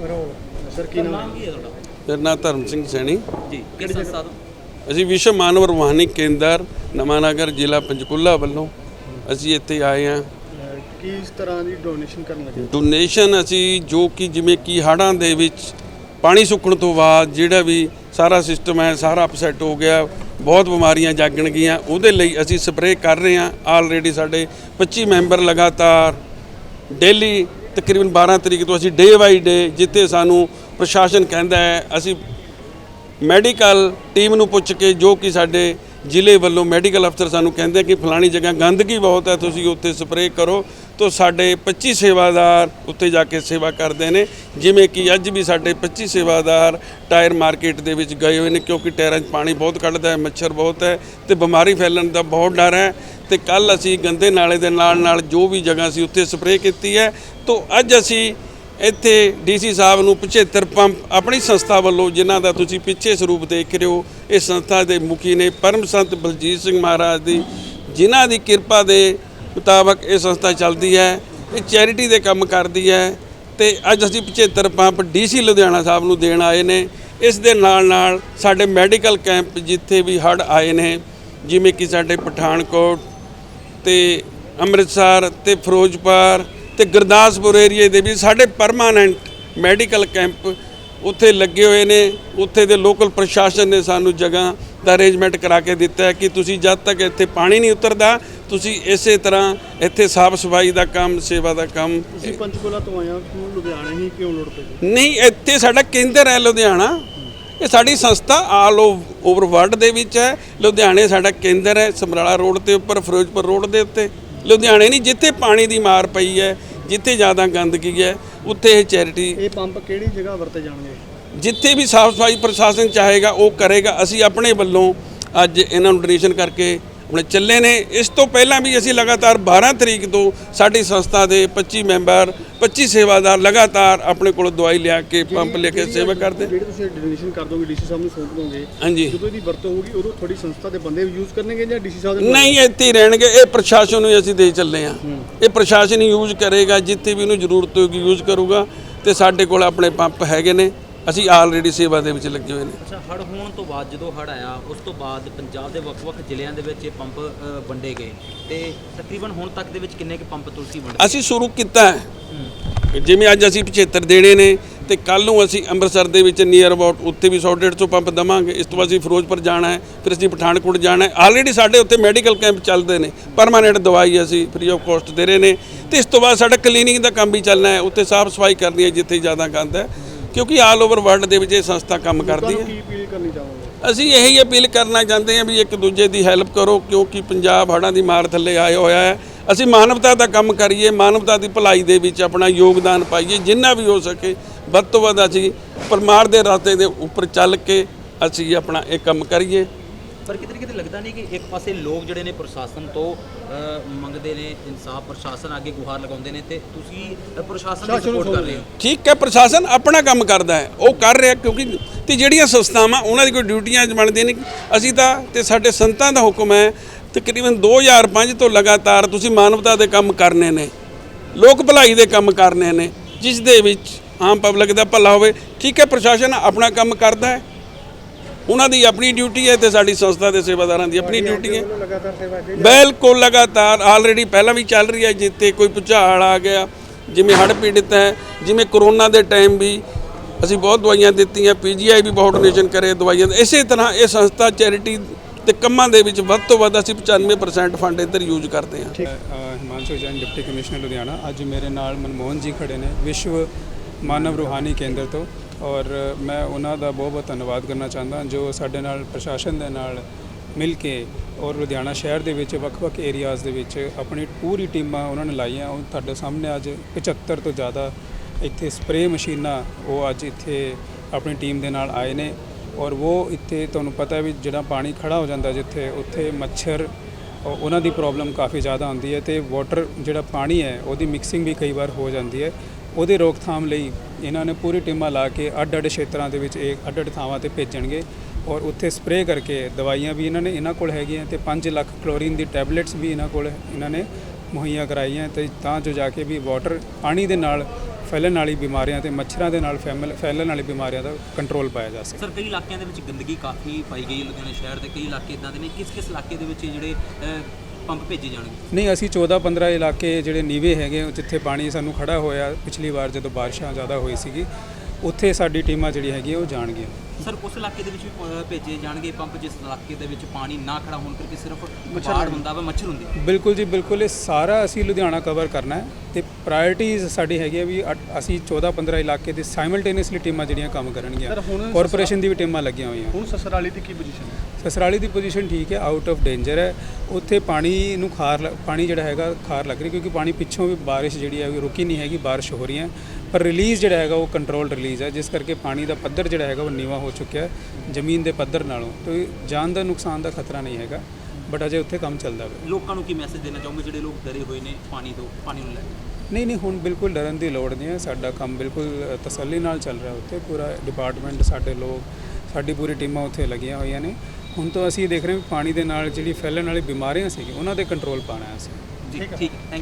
Role sir ਕੀ ਨਾਮ ਕੀ ਹੈ ਤੁਹਾਡਾ? ਮੇਰਾ ਨਾਮ ਧਰਮ ਸਿੰਘ ਸੈਣੀ। ਜੀ ਕਿਸ ਸੰਸਥਾ ਤੋਂ? ਅਸੀਂ ਵਿਸ਼ਵ ਮਾਨਵ ਰੂਹਾਨੀ ਕੇਂਦਰ ਨਵਾਂਨਗਰ ਜ਼ਿਲ੍ਹਾ ਪੰਚਕੂਲਾ ਵੱਲੋਂ ਅਸੀਂ ਇੱਥੇ ਆਏ ਹਾਂ। ਕਿਸ ਤਰ੍ਹਾਂ ਦੀ ਡੋਨੇਸ਼ਨ ਕਰਨ ਲੱਗੇ? ਡੋਨੇਸ਼ਨ ਅਸੀਂ ਜੋ ਕਿ ਜਿਵੇਂ ਕਿ ਹੜ੍ਹਾਂ ਦੇ ਵਿੱਚ ਪਾਣੀ ਸੁੱਕਣ ਤੋਂ ਬਾਅਦ ਜਿਹੜਾ ਵੀ ਸਾਰਾ ਸਿਸਟਮ ਹੈ ਸਾਰਾ ਅਪਸੈਟ ਹੋ ਗਿਆ ਬਹੁਤ ਬਿਮਾਰੀਆਂ ਜਾਗਣ ਗਈਆਂ ਉਹਦੇ ਲਈ ਅਸੀਂ ਸਪਰੇਅ ਕਰ ਰਹੇ ਹਾਂ। ਆਲਰੇਡੀ ਸਾਡੇ 25 ਮੈਂਬਰ ਲਗਾਤਾਰ ਡੇਲੀ ਤਕਰੀਬਨ 12 ਤਰੀਕ ਤੋਂ ਅਸੀਂ ਡੇ ਬਾਈ ਡੇ ਜਿੱਥੇ ਸਾਨੂੰ ਪ੍ਰਸ਼ਾਸਨ ਕਹਿੰਦਾ ਹੈ, ਅਸੀਂ ਮੈਡੀਕਲ ਟੀਮ ਨੂੰ ਪੁੱਛ ਕੇ ਜੋ ਕਿ ਸਾਡੇ ਜ਼ਿਲ੍ਹੇ ਵੱਲੋਂ ਮੈਡੀਕਲ ਅਫਸਰ ਸਾਨੂੰ ਕਹਿੰਦੇ ਕਿ ਫਲਾਣੀ ਜਗ੍ਹਾ ਗੰਦਗੀ ਬਹੁਤ ਹੈ, ਤੁਸੀਂ ਉੱਥੇ ਸਪਰੇਅ ਕਰੋ। ਤੋਂ ਸਾਡੇ 25 ਸੇਵਾਦਾਰ ਉੱਥੇ ਜਾ ਕੇ ਸੇਵਾ ਕਰਦੇ ਨੇ। ਜਿਵੇਂ ਕਿ ਅੱਜ ਵੀ ਸਾਡੇ 25 ਸੇਵਾਦਾਰ ਟਾਇਰ ਮਾਰਕੀਟ ਦੇ ਵਿੱਚ ਗਏ ਹੋਏ ਨੇ, ਕਿਉਂਕਿ ਟਾਇਰਾਂ 'ਚ ਪਾਣੀ ਬਹੁਤ ਕੱਢਦਾ ਹੈ, ਮੱਛਰ ਬਹੁਤ ਹੈ ਤੇ ਬਿਮਾਰੀ ਫੈਲਣ ਦਾ ਬਹੁਤ ਡਰ ਹੈ। ਤੇ ਕੱਲ ਅਸੀਂ ਗੰਦੇ ਨਾਲੇ ਦੇ ਨਾਲ ਨਾਲ ਜੋ ਵੀ ਜਗ੍ਹਾ ਸੀ ਉੱਥੇ ਸਪਰੇਅ ਕੀਤੀ ਹੈ। ਤੋਂ ਅੱਜ ਅਸੀਂ ਇੱਥੇ ਡੀਸੀ ਸਾਹਿਬ ਨੂੰ 75 ਪੰਪ ਆਪਣੀ ਸੰਸਥਾ ਵੱਲੋਂ, ਜਿਨ੍ਹਾਂ ਦਾ ਤੁਸੀਂ ਪਿੱਛੇ ਸਰੂਪ ਦੇਖ ਰਹੇ ਹੋ, ਇਹ ਸੰਸਥਾ ਦੇ ਮੁਖੀ ਨੇ ਪਰਮ ਸੰਤ ਬਲਜੀਤ ਸਿੰਘ ਮਹਾਰਾਜ ਦੀ, ਜਿਨ੍ਹਾਂ ਦੀ ਕਿਰਪਾ ਦੇ ਮੁਤਾਬਕ ਇਹ ਸੰਸਥਾ ਚੱਲਦੀ ਹੈ, ਇਹ ਚੈਰਿਟੀ ਦੇ ਕੰਮ ਕਰਦੀ ਹੈ ਤੇ ਅੱਜ ਅਸੀਂ 75 ਪੰਪ ਡੀਸੀ ਲੁਧਿਆਣਾ ਸਾਹਿਬ ਨੂੰ ਦੇਣ ਆਏ ਨੇ। ਇਸ ਦੇ ਨਾਲ ਨਾਲ ਸਾਡੇ ਮੈਡੀਕਲ ਕੈਂਪ ਜਿੱਥੇ ਵੀ ਹੜ੍ਹ ਆਏ ਨੇ, ਜਿਵੇਂ ਕਿ ਸਾਡੇ ਪਠਾਨਕੋਟ ਤੇ ਅੰਮ੍ਰਿਤਸਰ ਤੇ ਫਿਰੋਜ਼ਪੁਰ ਤੇ ਗੁਰਦਾਸਪੁਰ ਏਰੀਏ ਦੇ ਵੀ ਸਾਡੇ ਪਰਮਾਨੈਂਟ ਮੈਡੀਕਲ ਕੈਂਪ ਉੱਥੇ ਲੱਗੇ ਹੋਏ ਨੇ ਉੱਥੇ ਦੇ ਲੋਕਲ ਪ੍ਰਸ਼ਾਸਨ ਨੇ ਸਾਨੂੰ ਜਗ੍ਹਾ ਦਾ ਅਰੇਂਜਮੈਂਟ ਕਰਾ ਕੇ ਦਿੱਤਾ ਹੈ ਕਿ ਤੁਸੀਂ ਜਦ ਤੱਕ ਇੱਥੇ ਪਾਣੀ ਨਹੀਂ ਉਤਰਦਾ ਤੁਸੀਂ ਇਸੇ ਤਰ੍ਹਾਂ ਇੱਥੇ ਸਾਫ਼ ਸਫ਼ਾਈ ਦਾ ਕੰਮ ਸੇਵਾ ਦਾ ਕੰਮ ਤੁਸੀਂ ਪੰਚਕੂਲਾ ਤੋਂ ਹੋ ਕਿਉਂ ਲੁਧਿਆਣੇ ਹੀ ਕਿਉਂ ਲੋੜ ਪਈ ਨਹੀਂ ਇੱਥੇ ਸਾਡਾ ਕੇਂਦਰ ਹੈ ਲੁਧਿਆਣਾ। ਇਹ ਸਾਡੀ ਸੰਸਥਾ ਆਲ ਓਵਰ ਵਰਲਡ ਦੇ ਵਿੱਚ ਹੈ। ਲੁਧਿਆਣੇ ਸਾਡਾ ਕੇਂਦਰ ਹੈ ਸਮਰਾਲਾ ਰੋਡ ਤੇ ਉੱਪਰ ਫਿਰੋਜ਼ਪੁਰ ਰੋਡ ਦੇ ਉੱਤੇ। ਲੁਧਿਆਣੇ ਨਹੀਂ ਜਿੱਥੇ ਪਾਣੀ ਦੀ ਮਾਰ ਪਈ ਹੈ ਜਿੱਥੇ ਜ਼ਿਆਦਾ ਗੰਦਗੀ ਹੈ ਉੱਥੇ ਇਹ ਚੈਰਿਟੀ ਇਹ ਪੰਪ ਕਿਹੜੀ ਜਗ੍ਹਾ ਵਰਤੇ ਜਾਣਗੇ? ਜਿੱਥੇ ਵੀ ਸਾਫ਼ ਸਫ਼ਾਈ ਪ੍ਰਸ਼ਾਸਨ ਚਾਹੇਗਾ ਉਹ ਕਰੇਗਾ। ਅਸੀਂ ਆਪਣੇ ਵੱਲੋਂ ਅੱਜ ਇਹਨਾਂ ਨੂੰ ਡੋਨੇਸ਼ਨ ਕਰਕੇ ਆਪਣੇ ਚੱਲੇ ਨੇ। ਇਸ ਤੋਂ ਪਹਿਲਾਂ ਵੀ ਅਸੀਂ ਲਗਾਤਾਰ 12 ਤਰੀਕ ਤੋਂ ਸਾਡੀ ਸੰਸਥਾ ਦੇ 25 ਮੈਂਬਰ 25 ਸੇਵਾਦਾਰ ਲਗਾਤਾਰ ਆਪਣੇ ਕੋਲ ਦਵਾਈ ਲਿਆ ਕੇ ਪੰਪ ਲੈ ਕੇ ਸੇਵਾ ਕਰਦੇ। ਜਿਹੜੇ ਤੁਸੀਂ ਡੋਨੇਸ਼ਨ ਕਰ ਦੋਗੇ ਡੀਸੀ ਸਾਹਿਬ ਨੂੰ ਸੌਂਪ ਦੋਗੇ ਹਾਂਜੀ। ਜਦੋਂ ਇਹਦੀ ਵਰਤੋਂ ਹੋਊਗੀ ਉਦੋਂ ਤੁਹਾਡੀ ਸੰਸਥਾ ਦੇ ਬੰਦੇ ਯੂਜ਼ ਕਰਨਗੇ ਜਾਂ ਡੀਸੀ ਸਾਹਿਬ ਦੇ ਨਹੀਂ ਇੱਥੇ ਹੀ ਰਹਿਣਗੇ। ਇਹ ਪ੍ਰਸ਼ਾਸਨ ਨੂੰ ਹੀ ਅਸੀਂ ਦੇ ਚੱਲੇ ਆ ਇਹ ਪ੍ਰਸ਼ਾਸਨ ਯੂਜ਼ ਕਰੇਗਾ ਜਿੱਥੇ ਵੀ ਉਹਨੂੰ ਜ਼ਰੂਰਤ ਹੋਏਗੀ ਯੂਜ਼ ਕਰੂਗਾ। ਤੇ ਸਾਡੇ ਕੋਲ ਆਪਣੇ ਪੰਪ ਹੈਗੇ ਨੇ। ਅਸੀਂ ਆਲਰੇਡੀ ਸੇਵਾ ਦੇ ਵਿੱਚ ਲੱਗੇ ਹੋਏ ਨੇ। ਅੱਛਾ ਹੜ ਹੋਣ ਤੋਂ ਬਾਅਦ ਜਦੋਂ ਹੜ ਆਇਆ ਉਸ ਤੋਂ ਬਾਅਦ ਪੰਜਾਬ ਦੇ ਵੱਖ-ਵੱਖ ਜ਼ਿਲ੍ਹਿਆਂ ਦੇ ਵਿੱਚ ਇਹ ਪੰਪ ਅ, ਵੰਡੇ ਗਏ। ਤੇ ਤਕਰੀਬਨ ਹੁਣ ਤੱਕ ਦੇ ਵਿੱਚ ਕਿੰਨੇ ਕੁ ਪੰਪ ਤੁਸੀਂ ਵੰਡੇ? ਅਸੀਂ ਸ਼ੁਰੂ ਕੀਤਾ ਹੈ। ਜਿਵੇਂ ਅੱਜ ਅਸੀਂ 75 ਦੇਣੇ ਨੇ ਤੇ ਕੱਲ ਨੂੰ ਅਸੀਂ ਅੰਮ੍ਰਿਤਸਰ ਦੇ ਵਿੱਚ ਨੀਅਰ ਅਬਾਊਟ ਉੱਥੇ ਵੀ 100 150 ਪੰਪ ਦਵਾਂਗੇ। ਇਸ ਤੋਂ ਬਾਅਦ ਅਸੀਂ ਫਿਰੋਜ਼ਪੁਰ ਜਾਣਾ ਹੈ ਫਿਰ ਅਸੀਂ ਪਠਾਨਕੋਟ ਜਾਣਾ ਹੈ। ਆਲਰੇਡੀ ਸਾਡੇ ਉੱਥੇ ਮੈਡੀਕਲ ਕੈਂਪ ਚੱਲਦੇ ਨੇ। ਪਰਮਾਨੈਂਟ ਦਵਾਈ ਅਸੀਂ ਫ੍ਰੀ ਆਫ ਕਾਸਟ ਦੇ ਰਹੇ ਨੇ। ਤੇ ਇਸ ਤੋਂ ਬਾਅਦ ਸਾਡਾ ਕਲੀਨਿੰਗ ਦਾ ਕੰਮ ਵੀ ਚੱਲਣਾ ਹੈ। ਉੱਥੇ ਸਾਫ਼ ਸਫ਼ਾਈ ਕਰਨੀ ਹੈ ਜਿੱਥੇ ਜ਼ਿਆਦਾ ਗੰਦ ਹੈ। ਕਿਉਂਕਿ ਆਲ ਓਵਰ ਵਰਲਡ ਦੇ ਵਿੱਚ ਇਹ ਸੰਸਥਾ ਕੰਮ ਕਰਦੀ ਹੈ। ਕੀ ਅਪੀਲ ਕਰਨੀ ਅਸੀਂ ਇਹੀ ਅਪੀਲ ਕਰਨਾ ਚਾਹੁੰਦੇ ਹਾਂ ਵੀ ਇੱਕ ਦੂਜੇ ਦੀ ਹੈਲਪ ਕਰੋ ਕਿਉਂਕਿ ਪੰਜਾਬ ਹੜ੍ਹਾਂ ਦੀ ਮਾਰ ਥੱਲੇ ਆਇਆ ਹੋਇਆ ਹੈ। ਅਸੀਂ ਮਾਨਵਤਾ ਦਾ ਕੰਮ ਕਰੀਏ ਮਾਨਵਤਾ ਦੀ ਭਲਾਈ ਦੇ ਵਿੱਚ ਆਪਣਾ ਯੋਗਦਾਨ ਪਾਈਏ ਜਿੰਨਾ ਵੀ ਹੋ ਸਕੇ ਵੱਧ ਤੋਂ ਵੱਧ ਅਸੀਂ ਪਰਮਾਰ ਦੇ ਰਸਤੇ ਦੇ ਉੱਪਰ ਚੱਲ ਕੇ ਅਸੀਂ ਆਪਣਾ ਇਹ ਕੰਮ ਕਰੀਏ। ਪਰ ਕਿਤੇ ਨਾ ਕਿਤੇ ਲੱਗਦਾ ਨਹੀਂ ਕਿ ਇੱਕ ਪਾਸੇ ਲੋਕ ਜਿਹੜੇ ਨੇ ਪ੍ਰਸ਼ਾਸਨ ਤੋਂ ਮੰਗਦੇ ਨੇ ਇਨਸਾਫ ਪ੍ਰਸ਼ਾਸਨ ਅੱਗੇ ਗੁਹਾਰ ਲਗਾਉਂਦੇ ਨੇ ਤੇ ਤੁਸੀਂ ਅ, ਪ੍ਰਸ਼ਾਸਨ ਦੀ ਸਪੋਰਟ ਕਰ ਰਹੇ ਹੋ? ਠੀਕ ਹੈ ਪ੍ਰਸ਼ਾਸਨ ਆਪਣਾ ਕੰਮ ਕਰਦਾ ਹੈ ਉਹ ਕਰ ਰਿਹਾ ਕਿਉਂਕਿ ਤੇ ਜਿਹੜੀਆਂ ਸੰਸਥਾਵਾਂ ਉਹਨਾਂ ਦੀ ਕੋਈ ਡਿਊਟੀਆਂ ਬਣਦੀਆਂ ਨਹੀਂ। ਅਸੀਂ ਤਾਂ ਤੇ ਸਾਡੇ ਸੰਤਾਂ ਦਾ ਹੁਕਮ ਹੈ ਤਕਰੀਬਨ 2005 ਤੋਂ ਲਗਾਤਾਰ ਤੁਸੀਂ ਮਾਨਵਤਾ ਦੇ ਕੰਮ ਕਰਨੇ ਨੇ ਲੋਕ ਭਲਾਈ ਦੇ ਕੰਮ ਕਰਨੇ ਨੇ ਜਿਸ ਦੇ ਵਿੱਚ ਆਮ ਪਬਲਿਕ ਦਾ ਭਲਾ ਹੋਵੇ। ਠੀਕ ਹੈ ਪ੍ਰਸ਼ਾਸਨ ਆਪਣਾ ਕੰਮ ਕਰਦਾ ਹੈ। ਉਹਨਾਂ ਦੀ ਆਪਣੀ ਡਿਊਟੀ ਹੈ ਤੇ ਸਾਡੀ ਸੰਸਥਾ ਦੇ ਸੇਵਾਦਾਰਾਂ ਦੀ ਆਪਣੀ ਡਿਊਟੀ ਹੈ। ਬਿਲਕੁਲ ਲਗਾਤਾਰ ਆਲਰੇਡੀ ਪਹਿਲਾਂ ਵੀ ਚੱਲ ਰਹੀ ਹੈ ਜਿੱਥੇ ਕੋਈ ਭੁਚਾਲ ਆ ਗਿਆ ਜਿਵੇਂ ਹੜ੍ਹ ਪੀੜਿਤ ਹੈ ਜਿਵੇਂ ਕਰੋਨਾ ਦੇ ਟਾਈਮ ਵੀ ਅਸੀਂ ਬਹੁਤ ਦਵਾਈਆਂ ਦਿੱਤੀਆਂ ਪੀਜੀਆਈ ਵੀ ਬਹੁਤ ਡੋਨੇਸ਼ਨ ਕਰੇ ਦਵਾਈਆਂ। ਇਸੇ ਤਰ੍ਹਾਂ ਇਹ ਸੰਸਥਾ ਚੈਰਿਟੀ ਤੇ ਕੰਮਾਂ ਦੇ ਵਿੱਚ ਵੱਧ ਤੋਂ ਵੱਧ ਅਸੀਂ 95% ਫੰਡ ਇੱਧਰ ਯੂਜ਼ ਕਰਦੇ ਹਾਂ। Himanshu Jain deputy commissioner Ludhiana. ਅੱਜ ਮੇਰੇ ਨਾਲ ਮਨਮੋਹਨ ਜੀ ਖੜੇ ਨੇ ਵਿਸ਼ਵ ਮਾਨਵ ਰੂਹਾਨੀ ਕੇਂਦਰ ਤੋਂ। ਔਰ ਮੈਂ ਉਹਨਾਂ ਦਾ ਬਹੁਤ ਬਹੁਤ ਧੰਨਵਾਦ ਕਰਨਾ ਚਾਹੁੰਦਾ, ਜੋ ਸਾਡੇ ਨਾਲ ਪ੍ਰਸ਼ਾਸਨ ਦੇ ਨਾਲ ਮਿਲ ਕੇ ਔਰ ਲੁਧਿਆਣਾ ਸ਼ਹਿਰ ਦੇ ਵਿੱਚ ਵੱਖ-ਵੱਖ ਏਰੀਆਜ਼ ਦੇ ਵਿੱਚ ਆਪਣੀ ਪੂਰੀ ਟੀਮਾਂ ਉਹਨਾਂ ਨੇ ਲਾਈਆਂ। ਉਹ ਤੁਹਾਡੇ ਸਾਹਮਣੇ ਅੱਜ 75 ਤੋਂ ਜ਼ਿਆਦਾ ਇੱਥੇ ਸਪਰੇਅ ਮਸ਼ੀਨਾਂ ਉਹ ਅੱਜ ਇੱਥੇ ਆਪਣੀ ਟੀਮ ਦੇ ਨਾਲ ਆਏ ਨੇ ਔਰ ਉਹ ਇੱਥੇ ਤੁਹਾਨੂੰ ਪਤਾ ਵੀ ਜਿਹੜਾ ਪਾਣੀ ਖੜਾ ਹੋ ਜਾਂਦਾ ਜਿੱਥੇ, ਉੱਥੇ ਮੱਛਰ ਉਹਨਾਂ ਦੀ ਪ੍ਰੋਬਲਮ ਕਾਫੀ ਜ਼ਿਆਦਾ ਆਉਂਦੀ ਹੈ ਤੇ ਵਾਟਰ ਜਿਹੜਾ ਪਾਣੀ ਹੈ, ਉਹਦੀ ਮਿਕਸਿੰਗ ਵੀ ਕਈ ਵਾਰ ਹੋ ਜਾਂਦੀ ਹੈ। ਉਹਦੇ ਰੋਕਥਾਮ ਲਈ ਇਹਨਾਂ ਨੇ ਪੂਰੀ ਟੀਮਾਂ ਲਾ ਕੇ ਅੱਡ-ਅੱਡ ਖੇਤਰਾਂ ਦੇ ਵਿੱਚ ਇਹ ਅੱਡ-ਅੱਡ ਥਾਵਾਂ ਤੇ ਭੇਜਣਗੇ ਔਰ ਉੱਥੇ ਸਪਰੇਅ ਕਰਕੇ ਦਵਾਈਆਂ ਵੀ ਇਹਨਾਂ ਨੇ ਇਹਨਾਂ ਕੋਲ ਹੈਗੀਆਂ ਤੇ 5 ਲੱਖ ਕਲੋਰੀਨ ਦੀ ਟੈਬਲੇਟਸ ਵੀ ਇਹਨਾਂ ਕੋਲ ਇਹਨਾਂ ਨੇ ਮੁਹੱਈਆ ਕਰਾਈਆਂ ਤੇ ਤਾਂ ਜੋ ਜਾ ਕੇ ਵੀ ਵਾਟਰ ਪਾਣੀ ਦੇ ਨਾਲ ਫੈਲਣ ਵਾਲੀ ਬਿਮਾਰੀਆਂ ਤੇ ਮੱਛਰਾਂ ਦੇ ਨਾਲ ਫੈਮਲ ਫੈਲਣ ਵਾਲੀ ਬਿਮਾਰੀਆਂ ਦਾ ਕੰਟਰੋਲ ਪਾਇਆ ਜਾ ਸਕੇ। ਸਰ, ਕਈ ਇਲਾਕਿਆਂ ਦੇ ਵਿੱਚ ਗੰਦਗੀ ਕਾਫੀ ਪਾਈ ਗਈ ਲੁਧਿਆਣਾ ਸ਼ਹਿਰ ਦੇ ਕਈ ਇਲਾਕੇ ਇਦਾਂ ਦੇ ਨੇ। ਕਿਸ ਕਿਸ ਇਲਾਕੇ ਦੇ ਵਿੱਚ ਜਿਹੜੇ ਪੰਪ ਭੇਜੇ ਜਾਣਗੇ? ਨਹੀਂ, ਅਸੀਂ 14 15 ਇਲਾਕੇ ਜਿਹੜੇ ਨੀਵੇਂ ਹੈਗੇ ਜਿੱਥੇ ਪਾਣੀ ਸਾਨੂੰ ਖੜਾ ਹੋਇਆ ਪਿਛਲੀ ਵਾਰ ਜਦੋਂ ਬਾਰਿਸ਼ਾਂ ਜ਼ਿਆਦਾ ਹੋਈ ਸੀਗੀ, ਉੱਥੇ ਸਾਡੀ ਟੀਮਾਂ ਜਿਹੜੀ ਹੈਗੀ ਉਹ ਜਾਣਗੀਆਂ। ਸਰ ਉਸ ਇਲਾਕੇ ਦੇ ਵਿੱਚ ਵੀ ਭੇਜੇ ਜਾਣਗੇ ਪੰਪ ਜਿਸ ਇਲਾਕੇ ਦੇ ਵਿੱਚ ਪਾਣੀ ਨਾ ਖੜਾ ਹੋਣ ਕਰਕੇ ਸਿਰਫ ਮੱਛਰ ਹੁੰਦਾ ਵਾ ਮੱਛਰ ਹੁੰਦੇ ਆ। ਬਿਲਕੁਲ ਜੀ ਬਿਲਕੁਲ। ਇਹ ਸਾਰਾ ਅਸੀਂ ਲੁਧਿਆਣਾ ਕਵਰ ਕਰਨਾ ਹੈ ਤੇ ਪ੍ਰਾਇੋਰਟੀਜ਼ ਸਾਡੀ ਹੈਗੀ ਆ ਵੀ ਅਸੀਂ 14 15 ਇਲਾਕੇ ਦੇ ਸਾਈਮਲਟੇਨੀਅਸਲੀ ਟੀਮਾਂ ਜਿਹੜੀਆਂ ਕੰਮ ਕਰਨਗੀਆਂ। ਸਰ, ਹੁਣ ਕਾਰਪੋਰੇਸ਼ਨ ਦੀ ਵੀ ਟੀਮਾਂ ਲੱਗੀਆਂ ਹੋਈਆਂ। ਹੁਣ ਸਸਰਾਲੀ ਦੀ ਕੀ ਪੋਜੀਸ਼ਨ ਹੈ? ਸਸਰਾਲੀ ਦੀ ਪੋਜੀਸ਼ਨ ਠੀਕ ਹੈ ਆਊਟ ਆਫ ਡੇਂਜਰ ਹੈ। ਉੱਥੇ ਪਾਣੀ ਨੂੰ ਖਾਰ ਲ- ਪਾਣੀ ਜਿਹੜਾ ਹੈਗਾ ਖਾਰ ਲੱਗ ਰਹੀ ਕਿਉਂਕਿ ਪਾਣੀ ਪਿੱਛੋਂ ਵੀ ਬਾਰਿਸ਼ ਜਿਹੜੀ ਹੈ ਉਹ ਰੁਕੀ ਨਹੀਂ ਹੈਗੀ ਬਾਰਿਸ਼ ਹੋ ਰਹੀ ਹੈ। ਪਰ ਰਿਲੀਜ਼ ਜਿਹੜਾ ਹੈਗਾ ਉਹ ਕੰਟਰੋਲ ਰਿਲੀਜ਼ ਹੈ ਜਿਸ ਕਰਕੇ ਪਾਣੀ ਦਾ ਪੱਧਰ ਜਿਹੜਾ ਹੈਗਾ ਉਹ ਨੀਵਾ ਹੋ ਚੁੱਕਿਆ ਹੈ ਜ਼ਮੀਨ ਦੇ ਪੱਧਰ ਨਾਲੋਂ। ਤੇ ਜਾਨ ਦਾ ਨੁਕਸਾਨ ਦਾ ਖਤਰਾ ਨਹੀਂ ਹੈਗਾ ਬਟ ਅਜੇ ਉੱਥੇ ਕੰਮ ਚੱਲਦਾ ਹੈ ਲੋਕਾਂ ਨੂੰ ਕੀ ਮੈਸੇਜ ਦੇਣਾ ਚਾਹੋਗੇ ਜਿਹੜੇ ਲੋਕ ਡਰੇ ਹੋਏ ਨੇ ਪਾਣੀ ਤੋਂ ਪਾਣੀ ਨੂੰ ਲੈ ਕੇ? ਨਹੀਂ ਨਹੀਂ ਹੁਣ ਬਿਲਕੁਲ ਡਰਨ ਦੀ ਲੋੜ ਨਹੀਂ ਹੈ। ਸਾਡਾ ਕੰਮ ਬਿਲਕੁਲ ਤਸੱਲੀ ਨਾਲ ਚੱਲ ਰਿਹਾ ਉੱਥੇ। ਪੂਰਾ ਡਿਪਾਰਟਮੈਂਟ ਸਾਡੇ ਲੋਕ ਸਾਡੀ ਪੂਰੀ ਟੀਮਾਂ ਉੱਥੇ ਲੱਗੀਆਂ ਹੋਈਆਂ ਨੇ। ਹੁਣ ਤੋਂ ਅਸੀਂ ਦੇਖ ਰਹੇ ਹਾਂ ਪਾਣੀ ਦੇ ਨਾਲ ਜਿਹੜੀ ਫੈਲਣ ਵਾਲੀ ਬਿਮਾਰੀਆਂ ਸੀ ਉਹਨਾਂ ਦੇ ਕੰਟਰੋਲ ਪਾਣਾ ਹੈ ਅਸੀਂ। ਜੀ ਠੀਕ ਥੈਂਕ